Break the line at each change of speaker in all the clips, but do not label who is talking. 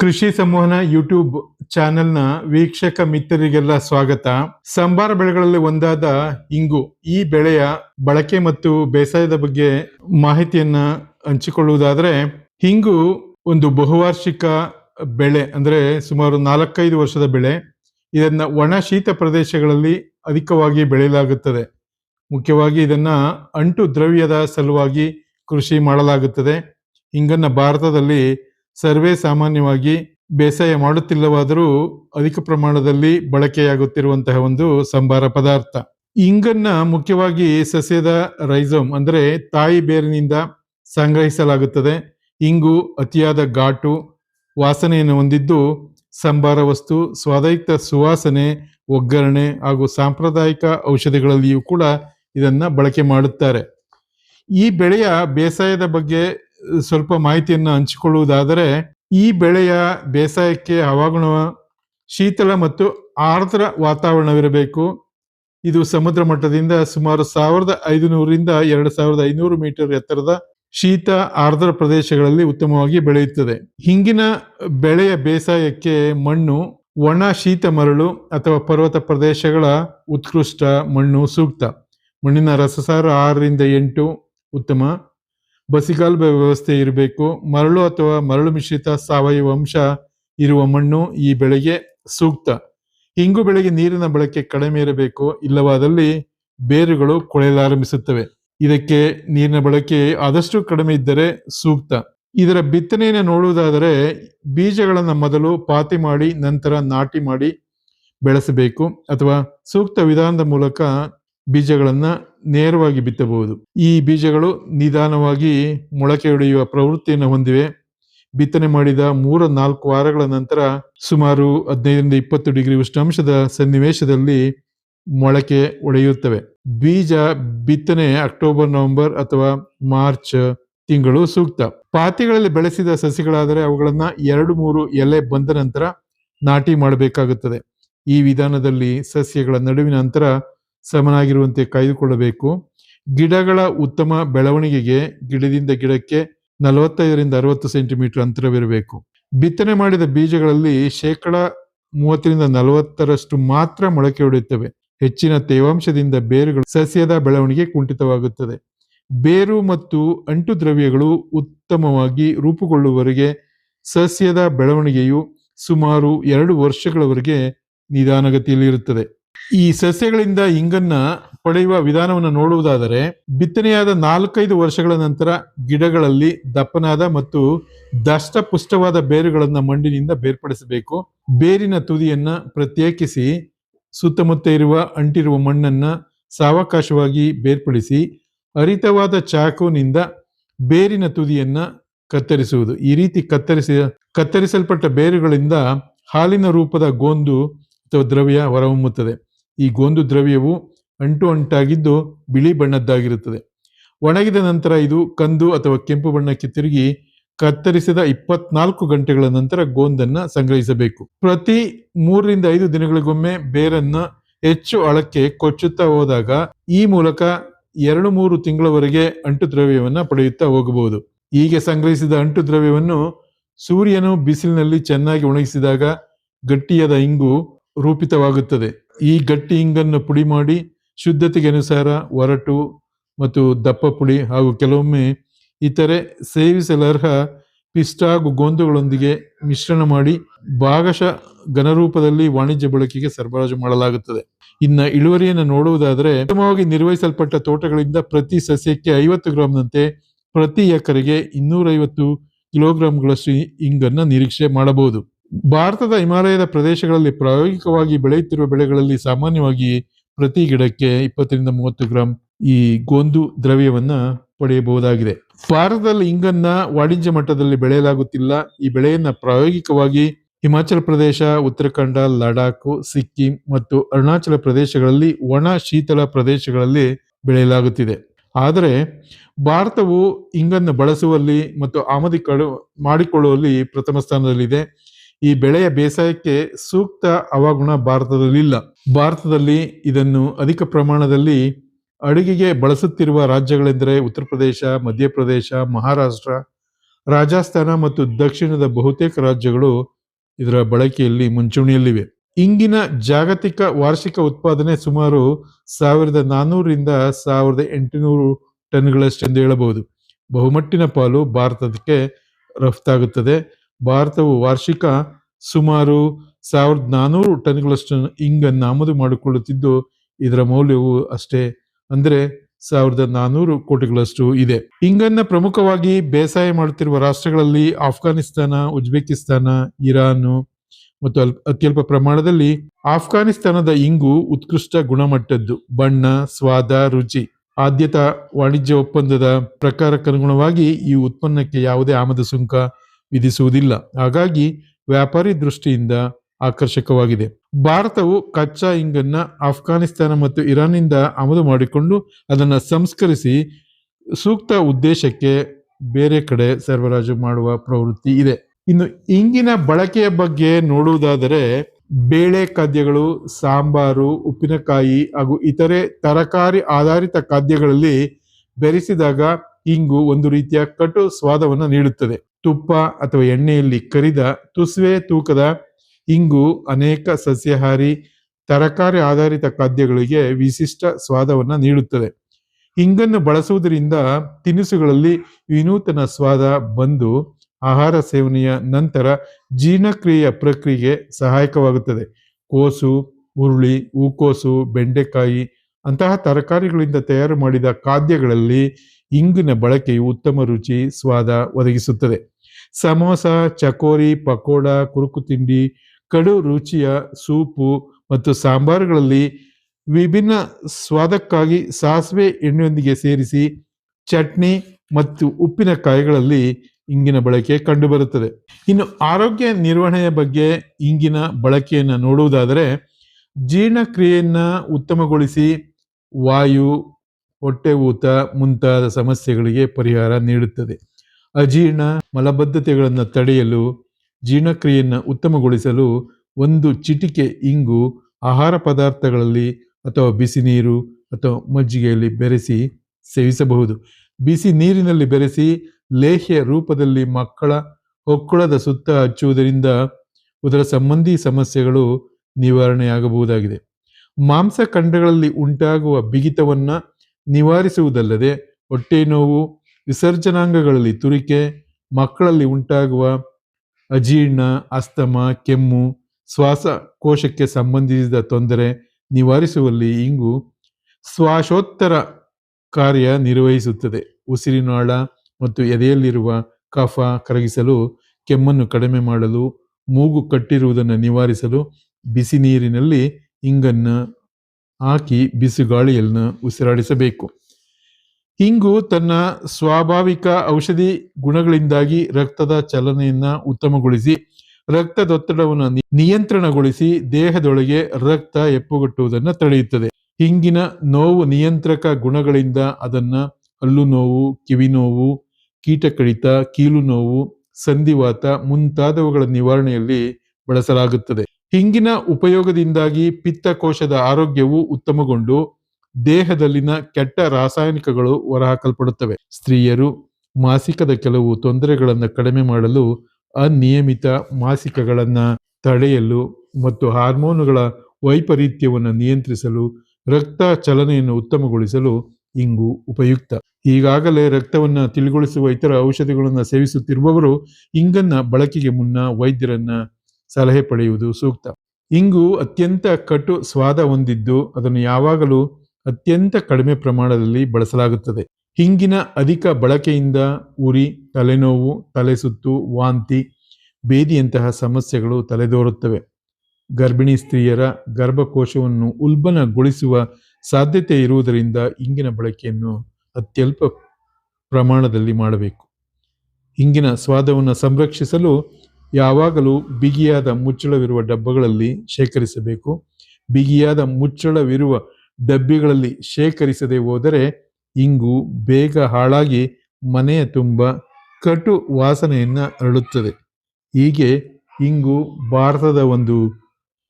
ಕೃಷಿ ಸಂವಹನ ಯೂಟ್ಯೂಬ್ ಚಾನೆಲ್ನ ವೀಕ್ಷಕ ಮಿತ್ರರಿಗೆಲ್ಲ ಸ್ವಾಗತ. ಸಂಬಾರ ಬೆಳೆಗಳಲ್ಲಿ ಒಂದಾದ ಇಂಗು, ಈ ಬೆಳೆಯ ಬಳಕೆ ಮತ್ತು ಬೇಸಾಯದ ಬಗ್ಗೆ ಮಾಹಿತಿಯನ್ನ ಹಂಚಿಕೊಳ್ಳುವುದಾದರೆ ಹಿಂಗು ಒಂದು ಬಹುವಾರ್ಷಿಕ ಬೆಳೆ, ಅಂದ್ರೆ ಸುಮಾರು ನಾಲ್ಕೈದು ವರ್ಷದ ಬೆಳೆ. ಇದನ್ನ ಒಣ ಶೀತ ಪ್ರದೇಶಗಳಲ್ಲಿ ಅಧಿಕವಾಗಿ ಬೆಳೆಯಲಾಗುತ್ತದೆ. ಮುಖ್ಯವಾಗಿ ಇದನ್ನ ಅಂಟು ದ್ರವ್ಯದ ಸಲುವಾಗಿ ಕೃಷಿ ಮಾಡಲಾಗುತ್ತದೆ. ಹಿಂಗನ್ನು ಭಾರತದಲ್ಲಿ ಸರ್ವೇ ಸಾಮಾನ್ಯವಾಗಿ ಬೇಸಾಯ ಮಾಡುತ್ತಿಲ್ಲವಾದರೂ ಅಧಿಕ ಪ್ರಮಾಣದಲ್ಲಿ ಬಳಕೆಯಾಗುತ್ತಿರುವಂತಹ ಒಂದು ಸಂಬಾರ ಪದಾರ್ಥ. ಇಂಗನ್ನ ಮುಖ್ಯವಾಗಿ ಸಸ್ಯದ ರೈಸೋಮ್ ಅಂದರೆ ತಾಯಿ ಬೇರಿನಿಂದ ಸಂಗ್ರಹಿಸಲಾಗುತ್ತದೆ. ಇಂಗು ಅತಿಯಾದ ಘಾಟು, ವಾಸನೆಯನ್ನು ಹೊಂದಿದ್ದು ಸಂಬಾರ ವಸ್ತು, ಸ್ವಾದಯುಕ್ತ ಸುವಾಸನೆ, ಒಗ್ಗರಣೆ ಹಾಗೂ ಸಾಂಪ್ರದಾಯಿಕ ಔಷಧಿಗಳಲ್ಲಿಯೂ ಕೂಡ ಇದನ್ನು ಬಳಕೆ ಮಾಡುತ್ತಾರೆ. ಈ ಬೆಳೆಯ ಬೇಸಾಯದ ಬಗ್ಗೆ ಸ್ವಲ್ಪ ಮಾಹಿತಿಯನ್ನು ಹಂಚಿಕೊಳ್ಳುವುದಾದರೆ, ಈ ಬೆಳೆಯ ಬೇಸಾಯಕ್ಕೆ ಹವಾಗುಣ ಶೀತಲ ಮತ್ತು ಆರ್ದ್ರ ವಾತಾವರಣವಿರಬೇಕು. ಇದು ಸಮುದ್ರ ಮಟ್ಟದಿಂದ ಸುಮಾರು ಸಾವಿರದ ಐದುನೂರಿಂದ ಎರಡು ಸಾವಿರದ ಐನೂರು ಮೀಟರ್ ಎತ್ತರದ ಶೀತ ಆರ್ದ್ರ ಪ್ರದೇಶಗಳಲ್ಲಿ ಉತ್ತಮವಾಗಿ ಬೆಳೆಯುತ್ತದೆ. ಹಿಂಗಿನ ಬೆಳೆಯ ಬೇಸಾಯಕ್ಕೆ ಮಣ್ಣು, ಒಣ ಶೀತ ಮರಳು ಅಥವಾ ಪರ್ವತ ಪ್ರದೇಶಗಳ ಉತ್ಕೃಷ್ಟ ಮಣ್ಣು ಸೂಕ್ತ. ಮಣ್ಣಿನ ರಸಸಾರ ಆರರಿಂದ ಎಂಟು ಉತ್ತಮ. ಬಸಿಗಾಲ್ ವ್ಯವಸ್ಥೆ ಇರಬೇಕು. ಮರಳು ಅಥವಾ ಮರಳು ಮಿಶ್ರಿತ ಸಾವಯವ ಅಂಶ ಇರುವ ಮಣ್ಣು ಈ ಬೆಳೆಗೆ ಸೂಕ್ತ. ಹಿಂಗು ಬೆಳೆಗೆ ನೀರಿನ ಬಳಕೆ ಕಡಿಮೆ ಇರಬೇಕು. ಇಲ್ಲವಾದಲ್ಲಿ ಬೇರುಗಳು ಕೊಳೆಯಲಾರಂಭಿಸುತ್ತವೆ ಇದಕ್ಕೆ ನೀರಿನ ಬಳಕೆ ಆದಷ್ಟು ಕಡಿಮೆ ಇದ್ದರೆ ಸೂಕ್ತ. ಇದರ ಬಿತ್ತನೆಯನ್ನು ನೋಡುವುದಾದರೆ ಬೀಜಗಳನ್ನು ಮೊದಲು ಪಾತಿ ಮಾಡಿ, ನಂತರ ನಾಟಿ ಮಾಡಿ ಬೆಳೆಸಬೇಕು. ಅಥವಾ ಸೂಕ್ತ ವಿಧಾನದ ಮೂಲಕ ಬೀಜಗಳನ್ನ ನೇರವಾಗಿ ಬಿತ್ತಬಹುದು. ಈ ಬೀಜಗಳು ನಿಧಾನವಾಗಿ ಮೊಳಕೆ ಹೊಡೆಯುವ ಪ್ರವೃತ್ತಿಯನ್ನು ಹೊಂದಿವೆ. ಬಿತ್ತನೆ ಮಾಡಿದ ಮೂರ ನಾಲ್ಕು ವಾರಗಳ ನಂತರ ಸುಮಾರು ಹದಿನೈದರಿಂದ ಇಪ್ಪತ್ತು ಡಿಗ್ರಿ ಉಷ್ಣಾಂಶದ ಸನ್ನಿವೇಶದಲ್ಲಿ ಮೊಳಕೆ ಒಡೆಯುತ್ತವೆ. ಬೀಜ ಬಿತ್ತನೆ ಅಕ್ಟೋಬರ್, ನವೆಂಬರ್ ಅಥವಾ ಮಾರ್ಚ್ ತಿಂಗಳು ಸೂಕ್ತ. ಪಾತಿಗಳಲ್ಲಿ ಬೆಳೆಸಿದ ಸಸಿಗಳಾದರೆ ಅವುಗಳನ್ನು ಎರಡು ಮೂರು ಎಲೆ ಬಂದ ನಂತರ ನಾಟಿ ಮಾಡಬೇಕಾಗುತ್ತದೆ. ಈ ವಿಧಾನದಲ್ಲಿ ಸಸ್ಯಗಳ ನಡುವಿನ ಅಂತರ ಸಮನಾಗಿರುವಂತೆ ಕಾಯ್ದುಕೊಳ್ಳಬೇಕು. ಗಿಡಗಳ ಉತ್ತಮ ಬೆಳವಣಿಗೆಗೆ ಗಿಡದಿಂದ ಗಿಡಕ್ಕೆ ನಲವತ್ತೈದರಿಂದ ಅರವತ್ತು ಸೆಂಟಿಮೀಟರ್ ಅಂತರವಿರಬೇಕು. ಬಿತ್ತನೆ ಮಾಡಿದ ಬೀಜಗಳಲ್ಲಿ ಶೇಕಡ ಮೂವತ್ತರಿಂದ ನಲವತ್ತರಷ್ಟು ಮಾತ್ರ ಮೊಳಕೆ ಹೊಡೆಯುತ್ತವೆ ಹೆಚ್ಚಿನ ತೇವಾಂಶದಿಂದ ಬೇರುಗಳು ಸಸ್ಯದ ಬೆಳವಣಿಗೆ ಕುಂಠಿತವಾಗುತ್ತದೆ. ಬೇರು ಮತ್ತು ಅಂಟು ದ್ರವ್ಯಗಳು ಉತ್ತಮವಾಗಿ ರೂಪುಗೊಳ್ಳುವವರೆಗೆ ಸಸ್ಯದ ಬೆಳವಣಿಗೆಯು ಸುಮಾರು ಎರಡು ವರ್ಷಗಳವರೆಗೆ ನಿಧಾನಗತಿಯಲ್ಲಿರುತ್ತದೆ. ಈ ಸಸ್ಯಗಳಿಂದ ಇಂಗನ್ನ ಪಡೆಯುವ ವಿಧಾನವನ್ನು ನೋಡುವುದಾದರೆ, ಬಿತ್ತನೆಯಾದ ನಾಲ್ಕೈದು ವರ್ಷಗಳ ನಂತರ ಗಿಡಗಳಲ್ಲಿ ದಪ್ಪನಾದ ಮತ್ತು ದಷ್ಟಪುಷ್ಟವಾದ ಬೇರುಗಳನ್ನ ಮಣ್ಣಿನಿಂದ ಬೇರ್ಪಡಿಸಬೇಕು. ಬೇರಿನ ತುದಿಯನ್ನ ಪ್ರತ್ಯೇಕಿಸಿ, ಸುತ್ತಮುತ್ತ ಇರುವ ಅಂಟಿರುವ ಮಣ್ಣನ್ನ ಸಾವಕಾಶವಾಗಿ ಬೇರ್ಪಡಿಸಿ, ಹರಿತವಾದ ಚಾಕುನಿಂದ ಬೇರಿನ ತುದಿಯನ್ನ ಕತ್ತರಿಸುವುದು. ಈ ರೀತಿ ಕತ್ತರಿಸಿ, ಕತ್ತರಿಸಲ್ಪಟ್ಟ ಬೇರುಗಳಿಂದ ಹಾಲಿನ ರೂಪದ ಗೋಂದು ಅಥವಾ ದ್ರವ್ಯ ಹೊರಹೊಮ್ಮುತ್ತದೆ. ಈ ಗೋಂದು ದ್ರವ್ಯವು ಅಂಟು ಅಂಟಾಗಿದ್ದು ಬಿಳಿ ಬಣ್ಣದ್ದಾಗಿರುತ್ತದೆ. ಒಣಗಿದ ನಂತರ ಇದು ಕಂದು ಅಥವಾ ಕೆಂಪು ಬಣ್ಣಕ್ಕೆ ತಿರುಗಿ ಕತ್ತರಿಸಿದ ಇಪ್ಪತ್ನಾಲ್ಕು ಗಂಟೆಗಳ ನಂತರ ಗೋಂದನ್ನ ಸಂಗ್ರಹಿಸಬೇಕು. ಪ್ರತಿ ಮೂರರಿಂದ ಐದು ದಿನಗಳಿಗೊಮ್ಮೆ ಬೇರನ್ನ ಹೆಚ್ಚು ಅಳಕ್ಕೆ ಕೊಚ್ಚುತ್ತಾ ಹೋದಾಗ ಈ ಮೂಲಕ ಎರಡು ಮೂರು ತಿಂಗಳವರೆಗೆ ಅಂಟು ದ್ರವ್ಯವನ್ನ ಪಡೆಯುತ್ತಾ ಹೋಗಬಹುದು. ಹೀಗೆ ಸಂಗ್ರಹಿಸಿದ ಅಂಟು ದ್ರವ್ಯವನ್ನು ಸೂರ್ಯನು ಬಿಸಿಲಿನಲ್ಲಿ ಚೆನ್ನಾಗಿ ಒಣಗಿಸಿದಾಗ ಗಟ್ಟಿಯಾದ ಇಂಗು ರೂಪಿತವಾಗುತ್ತದೆ. ಈ ಗಟ್ಟಿ ಇಂಗನ್ನು ಪುಡಿ ಮಾಡಿ ಶುದ್ಧತೆಗೆ ಅನುಸಾರ ಒರಟು ಮತ್ತು ದಪ್ಪ ಪುಡಿ ಹಾಗೂ ಕೆಲವೊಮ್ಮೆ ಇತರೆ ಸೇವಿಸಲರ್ಹ ಪಿಷ್ಟ ಹಾಗೂ ಗೋಂದುಗಳೊಂದಿಗೆ ಮಿಶ್ರಣ ಮಾಡಿ ಭಾಗಶಃ ಘನರೂಪದಲ್ಲಿ ವಾಣಿಜ್ಯ ಬಳಕೆಗೆ ಸರಬರಾಜು ಮಾಡಲಾಗುತ್ತದೆ. ಇನ್ನ ಇಳುವರಿಯನ್ನು ನೋಡುವುದಾದರೆ ಉತ್ತಮವಾಗಿ ನಿರ್ವಹಿಸಲ್ಪಟ್ಟ ತೋಟಗಳಿಂದ ಪ್ರತಿ ಸಸ್ಯಕ್ಕೆ ಐವತ್ತು ಗ್ರಾಂನಂತೆ ಪ್ರತಿ ಎಕರೆಗೆ ಇನ್ನೂರೈವತ್ತು ಕಿಲೋಗ್ರಾಂಗಳಷ್ಟು ಇಂಗನ್ನು ನಿರೀಕ್ಷೆ ಮಾಡಬಹುದು. ಭಾರತದ ಹಿಮಾಲಯದ ಪ್ರದೇಶಗಳಲ್ಲಿ ಪ್ರಾಯೋಗಿಕವಾಗಿ ಬೆಳೆಯುತ್ತಿರುವ ಬೆಳೆಗಳಲ್ಲಿ ಸಾಮಾನ್ಯವಾಗಿ ಪ್ರತಿ ಗಿಡಕ್ಕೆ ಇಪ್ಪತ್ತರಿಂದ ಮೂವತ್ತು ಗ್ರಾಂ ಈ ಗೋಂದು ದ್ರವ್ಯವನ್ನು ಪಡೆಯಬಹುದಾಗಿದೆ. ಭಾರತದಲ್ಲಿ ಇಂಗನ್ನ ವಾಣಿಜ್ಯ ಮಟ್ಟದಲ್ಲಿ ಬೆಳೆಯಲಾಗುತ್ತಿಲ್ಲ. ಈ ಬೆಳೆಯನ್ನ ಪ್ರಾಯೋಗಿಕವಾಗಿ ಹಿಮಾಚಲ ಪ್ರದೇಶ, ಉತ್ತರಾಖಂಡ, ಲಡಾಖ್, ಸಿಕ್ಕಿಂ ಮತ್ತು ಅರುಣಾಚಲ ಪ್ರದೇಶಗಳಲ್ಲಿ ಒಣ ಶೀತಲ ಪ್ರದೇಶಗಳಲ್ಲಿ ಬೆಳೆಯಲಾಗುತ್ತಿದೆ. ಆದರೆ ಭಾರತವು ಇಂಗನ್ನು ಬಳಸುವಲ್ಲಿ ಮತ್ತು ಆಮದಿ ಕಡು ಮಾಡಿಕೊಳ್ಳುವಲ್ಲಿ ಪ್ರಥಮ ಸ್ಥಾನದಲ್ಲಿದೆ. ಈ ಬೆಳೆಯ ಬೇಸಾಯಕ್ಕೆ ಸೂಕ್ತ ಅವಗುಣ ಭಾರತದಲ್ಲಿಲ್ಲ. ಭಾರತದಲ್ಲಿ ಇದನ್ನು ಅಧಿಕ ಪ್ರಮಾಣದಲ್ಲಿ ಅಡುಗೆಗೆ ಬಳಸುತ್ತಿರುವ ರಾಜ್ಯಗಳೆಂದರೆ ಉತ್ತರ ಪ್ರದೇಶ ಮಧ್ಯಪ್ರದೇಶ ಮಹಾರಾಷ್ಟ್ರ, ರಾಜಸ್ಥಾನ ಮತ್ತು ದಕ್ಷಿಣದ ಬಹುತೇಕ ರಾಜ್ಯಗಳು ಇದರ ಬಳಕೆಯಲ್ಲಿ ಮುಂಚೂಣಿಯಲ್ಲಿವೆ. ಇಂಗಿನ ಜಾಗತಿಕ ವಾರ್ಷಿಕ ಉತ್ಪಾದನೆ ಸುಮಾರು ಸಾವಿರದ ನಾನ್ನೂರರಿಂದ ಸಾವಿರದ ಎಂಟುನೂರು ಟನ್ಗಳಷ್ಟೆಂದು ಹೇಳಬಹುದು. ಬಹುಮಟ್ಟಿನ ಪಾಲು ಭಾರತಕ್ಕೆ ರಫ್ತಾಗುತ್ತದೆ. ಭಾರತವು ವಾರ್ಷಿಕ ಸುಮಾರು ಸಾವಿರದ ನಾನ್ನೂರು ಟನ್ಗಳಷ್ಟು ಇಂಗನ್ನು ಆಮದು ಮಾಡಿಕೊಳ್ಳುತ್ತಿದ್ದು, ಇದರ ಮೌಲ್ಯವು ಅಷ್ಟೇ. ಅಂದರೆ ಸಾವಿರದ ನಾನ್ನೂರು ಕೋಟಿಗಳಷ್ಟು ಇದೆ. ಇಂಗನ್ನ ಪ್ರಮುಖವಾಗಿ ಬೇಸಾಯ ಮಾಡುತ್ತಿರುವ ರಾಷ್ಟ್ರಗಳಲ್ಲಿ ಆಫ್ಘಾನಿಸ್ತಾನ, ಉಜ್ಬೇಕಿಸ್ತಾನ, ಇರಾನು ಮತ್ತು ಅಲ್ಪ ಅತ್ಯಲ್ಪ ಪ್ರಮಾಣದಲ್ಲಿ ಆಫ್ಘಾನಿಸ್ತಾನದ ಇಂಗು ಉತ್ಕೃಷ್ಟ ಗುಣಮಟ್ಟದ್ದು. ಬಣ್ಣ, ಸ್ವಾದ, ರುಚಿ. ಆದ್ಯತಾ ವಾಣಿಜ್ಯ ಒಪ್ಪಂದದ ಪ್ರಕಾರಕ್ಕನುಗುಣವಾಗಿ ಈ ಉತ್ಪನ್ನಕ್ಕೆ ಯಾವುದೇ ಆಮದು ಸುಂಕ ವಿಧಿಸುವುದಿಲ್ಲ. ಹಾಗಾಗಿ ವ್ಯಾಪಾರಿ ದೃಷ್ಟಿಯಿಂದ ಆಕರ್ಷಕವಾಗಿದೆ. ಭಾರತವು ಕಚ್ಚಾ ಇಂಗನ್ನ ಆಫ್ಘಾನಿಸ್ತಾನ ಮತ್ತು ಇರಾನ್ನಿಂದ ಆಮದು ಮಾಡಿಕೊಂಡು ಅದನ್ನು ಸಂಸ್ಕರಿಸಿ ಸೂಕ್ತ ಉದ್ದೇಶಕ್ಕೆ ಬೇರೆ ಕಡೆ ಸರಬರಾಜು ಮಾಡುವ ಪ್ರವೃತ್ತಿ ಇದೆ. ಇನ್ನು ಇಂಗಿನ ಬಳಕೆಯ ಬಗ್ಗೆ ನೋಡುವುದಾದರೆ ಬೇಳೆ ಖಾದ್ಯಗಳು, ಸಾಂಬಾರು, ಉಪ್ಪಿನಕಾಯಿ ಹಾಗೂ ಇತರೆ ತರಕಾರಿ ಆಧಾರಿತ ಖಾದ್ಯಗಳಲ್ಲಿ ಬೆರೆಸಿದಾಗ ಇಂಗು ಒಂದು ರೀತಿಯ ಕಟು ಸ್ವಾದವನ್ನು ನೀಡುತ್ತದೆ. ತುಪ್ಪ ಅಥವಾ ಎಣ್ಣೆಯಲ್ಲಿ ಕರಿದ ತುಸುವೆ ತೂಕದ ಇಂಗು ಅನೇಕ ಸಸ್ಯಾಹಾರಿ, ತರಕಾರಿ ಆಧಾರಿತ ಖಾದ್ಯಗಳಿಗೆ ವಿಶಿಷ್ಟ ಸ್ವಾದವನ್ನು ನೀಡುತ್ತದೆ. ಇಂಗನ್ನು ಬಳಸುವುದರಿಂದ ತಿನಿಸುಗಳಲ್ಲಿ ವಿನೂತನ ಸ್ವಾದ ಬಂದು ಆಹಾರ ಸೇವನೆಯ ನಂತರ ಜೀರ್ಣಕ್ರಿಯೆಯ ಪ್ರಕ್ರಿಯೆಗೆ ಸಹಾಯಕವಾಗುತ್ತದೆ. ಕೋಸು, ಹುರುಳಿ, ಹೂಕೋಸು, ಬೆಂಡೆಕಾಯಿ ಅಂತಹ ತರಕಾರಿಗಳಿಂದ ತಯಾರು ಮಾಡಿದ ಖಾದ್ಯಗಳಲ್ಲಿ ಇಂಗಿನ ಬಳಕೆಯು ಉತ್ತಮ ರುಚಿ, ಸ್ವಾದ ಒದಗಿಸುತ್ತದೆ. ಸಮೋಸ, ಚಕೋರಿ, ಪಕೋಡ, ಕುರುಕು ತಿಂಡಿ, ಕಡು ರುಚಿಯ ಸೂಪು ಮತ್ತು ಸಾಂಬಾರುಗಳಲ್ಲಿ ವಿಭಿನ್ನ ಸ್ವಾದಕ್ಕಾಗಿ ಸಾಸಿವೆ ಎಣ್ಣೆಯೊಂದಿಗೆ ಸೇರಿಸಿ ಚಟ್ನಿ ಮತ್ತು ಉಪ್ಪಿನಕಾಯಿಗಳಲ್ಲಿ ಇಂಗಿನ ಬಳಕೆ ಕಂಡುಬರುತ್ತದೆ. ಇನ್ನು ಆರೋಗ್ಯ ನಿರ್ವಹಣೆಯ ಬಗ್ಗೆ ಇಂಗಿನ ಬಳಕೆಯನ್ನು ನೋಡುವುದಾದರೆ ಜೀರ್ಣಕ್ರಿಯೆಯನ್ನು ಉತ್ತಮಗೊಳಿಸಿ ವಾಯು, ಹೊಟ್ಟೆ ಊತ ಮುಂತಾದ ಸಮಸ್ಯೆಗಳಿಗೆ ಪರಿಹಾರ ನೀಡುತ್ತದೆ. ಅಜೀರ್ಣ ಮಲಬದ್ಧತೆಗಳನ್ನು ತಡೆಯಲು, ಜೀರ್ಣಕ್ರಿಯೆಯನ್ನು ಉತ್ತಮಗೊಳಿಸಲು ಒಂದು ಚಿಟಿಕೆ ಇಂಗು ಆಹಾರ ಪದಾರ್ಥಗಳಲ್ಲಿ ಅಥವಾ ಬಿಸಿ ನೀರು ಅಥವಾ ಮಜ್ಜಿಗೆಯಲ್ಲಿ ಬೆರೆಸಿ ಸೇವಿಸಬಹುದು. ಬಿಸಿ ನೀರಿನಲ್ಲಿ ಬೆರೆಸಿ ಲೇಹ್ಯ ರೂಪದಲ್ಲಿ ಮಕ್ಕಳ ಹೊಕ್ಕುಳದ ಸುತ್ತ ಹಚ್ಚುವುದರಿಂದ ಇದರ ಸಂಬಂಧಿ ಸಮಸ್ಯೆಗಳು ನಿವಾರಣೆಯಾಗಬಹುದಾಗಿದೆ. ಮಾಂಸಖಂಡಗಳಲ್ಲಿ ಉಂಟಾಗುವ ಬಿಗಿತವನ್ನು ನಿವಾರಿಸುವುದಲ್ಲದೆ ಹೊಟ್ಟೆ ನೋವು, ವಿಸರ್ಜನಾಂಗಗಳಲ್ಲಿ ತುರಿಕೆ, ಮಕ್ಕಳಲ್ಲಿ ಉಂಟಾಗುವ ಅಜೀರ್ಣ, ಅಸ್ತಮ, ಕೆಮ್ಮು, ಶ್ವಾಸಕೋಶಕ್ಕೆ ಸಂಬಂಧಿಸಿದ ತೊಂದರೆ ನಿವಾರಿಸುವಲ್ಲಿ ಇಂಗು ಶ್ವಾಸೋತ್ತರ ಕಾರ್ಯ ನಿರ್ವಹಿಸುತ್ತದೆ. ಉಸಿರಿನಾಳ ಮತ್ತು ಎದೆಯಲ್ಲಿರುವ ಕಫ ಕರಗಿಸಲು, ಕೆಮ್ಮನ್ನು ಕಡಿಮೆ ಮಾಡಲು, ಮೂಗು ಕಟ್ಟಿರುವುದನ್ನು ನಿವಾರಿಸಲು ಬಿಸಿ ನೀರಿನಲ್ಲಿ ಇಂಗನ್ನು ಹಾಕಿ ಬಿಸಿ ಗಾಳಿಯನ್ನು ಉಸಿರಾಡಿಸಬೇಕು. ಹಿಂಗು ತನ್ನ ಸ್ವಾಭಾವಿಕ ಔಷಧಿ ಗುಣಗಳಿಂದಾಗಿ ರಕ್ತದ ಚಲನೆಯನ್ನು ಉತ್ತಮಗೊಳಿಸಿ, ರಕ್ತದೊತ್ತಡವನ್ನು ನಿಯಂತ್ರಣಗೊಳಿಸಿ ದೇಹದೊಳಗೆ ರಕ್ತ ಎಪ್ಪುಗಟ್ಟುವುದನ್ನು ತಡೆಯುತ್ತದೆ. ಹಿಂಗಿನ ನೋವು ನಿಯಂತ್ರಕ ಗುಣಗಳಿಂದ ಅದನ್ನ ಹಲ್ಲು ನೋವು, ಕಿವಿ ನೋವು ಕೀಟ ಕಡಿತ ಕೀಲು ನೋವು, ಸಂಧಿವಾತ ಮುಂತಾದವುಗಳ ನಿವಾರಣೆಯಲ್ಲಿ ಬಳಸಲಾಗುತ್ತದೆ. ಹಿಂಗಿನ ಉಪಯೋಗದಿಂದಾಗಿ ಪಿತ್ತಕೋಶದ ಆರೋಗ್ಯವು ಉತ್ತಮಗೊಂಡು ದೇಹದಲ್ಲಿನ ಕೆಟ್ಟ ರಾಸಾಯನಿಕಗಳು ಹೊರಹಾಕಲ್ಪಡುತ್ತವೆ. ಸ್ತ್ರೀಯರು ಮಾಸಿಕದ ಕೆಲವು ತೊಂದರೆಗಳನ್ನು ಕಡಿಮೆ ಮಾಡಲು ಅನಿಯಮಿತ ಮಾಸಿಕಗಳನ್ನು ತಡೆಯಲು ಮತ್ತು ಹಾರ್ಮೋನುಗಳ ವೈಪರೀತ್ಯವನ್ನು ನಿಯಂತ್ರಿಸಲು ರಕ್ತ ಚಲನೆಯನ್ನು ಉತ್ತಮಗೊಳಿಸಲು ಇಂಗು ಉಪಯುಕ್ತ. ಈಗಾಗಲೇ ರಕ್ತವನ್ನು ತಿಳಿಗೊಳಿಸುವ ಇತರ ಔಷಧಿಗಳನ್ನು ಸೇವಿಸುತ್ತಿರುವವರು ಇಂಗನ್ನ ಬಳಕೆಗೆ ಮುನ್ನ ವೈದ್ಯರನ್ನ ಸಲಹೆ ಪಡೆಯುವುದು ಸೂಕ್ತ. ಇಂಗು ಅತ್ಯಂತ ಕಟು ಸ್ವಾದ ಹೊಂದಿದ್ದು ಅದನ್ನು ಯಾವಾಗಲೂ ಅತ್ಯಂತ ಕಡಿಮೆ ಪ್ರಮಾಣದಲ್ಲಿ ಬಳಸಲಾಗುತ್ತದೆ. ಹಿಂಗಿನ ಅಧಿಕ ಬಳಕೆಯಿಂದ ಉರಿ, ತಲೆನೋವು, ತಲೆಸುತ್ತು, ವಾಂತಿ, ಬೇದಿಯಂತಹ ಸಮಸ್ಯೆಗಳು ತಲೆದೋರುತ್ತವೆ. ಗರ್ಭಿಣಿ ಸ್ತ್ರೀಯರ ಗರ್ಭಕೋಶವನ್ನು ಉಲ್ಬಣಗೊಳಿಸುವ ಸಾಧ್ಯತೆ ಇರುವುದರಿಂದ ಇಂಗಿನ ಬಳಕೆಯನ್ನು ಅತ್ಯಲ್ಪ ಪ್ರಮಾಣದಲ್ಲಿ ಮಾಡಬೇಕು. ಹಿಂಗಿನ ಸ್ವಾದವನ್ನು ಸಂರಕ್ಷಿಸಲು ಯಾವಾಗಲೂ ಬಿಗಿಯಾದ ಮುಚ್ಚಳವಿರುವ ಡಬ್ಬಗಳಲ್ಲಿ ಶೇಖರಿಸಬೇಕು. ಬಿಗಿಯಾದ ಮುಚ್ಚಳವಿರುವ ಡಬ್ಬಿಗಳಲ್ಲಿ ಶೇಖರಿಸದೆ ಹೋದರೆ ಇಂಗು ಬೇಗ ಹಾಳಾಗಿ ಮನೆಯ ತುಂಬ ಕಟು ವಾಸನೆಯನ್ನು ಅರಳುತ್ತದೆ. ಹೀಗೆ ಇಂಗು ಭಾರತದ ಒಂದು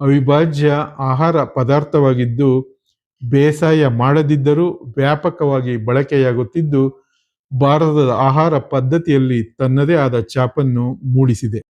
ಅವಿಭಾಜ್ಯ ಆಹಾರ ಪದಾರ್ಥವಾಗಿದ್ದು, ಬೇಸಾಯ ಮಾಡದಿದ್ದರೂ ವ್ಯಾಪಕವಾಗಿ ಬಳಕೆಯಾಗುತ್ತಿದ್ದು, ಭಾರತದ ಆಹಾರ ಪದ್ಧತಿಯಲ್ಲಿ ತನ್ನದೇ ಆದ ಛಾಪನ್ನು ಮೂಡಿಸಿದೆ.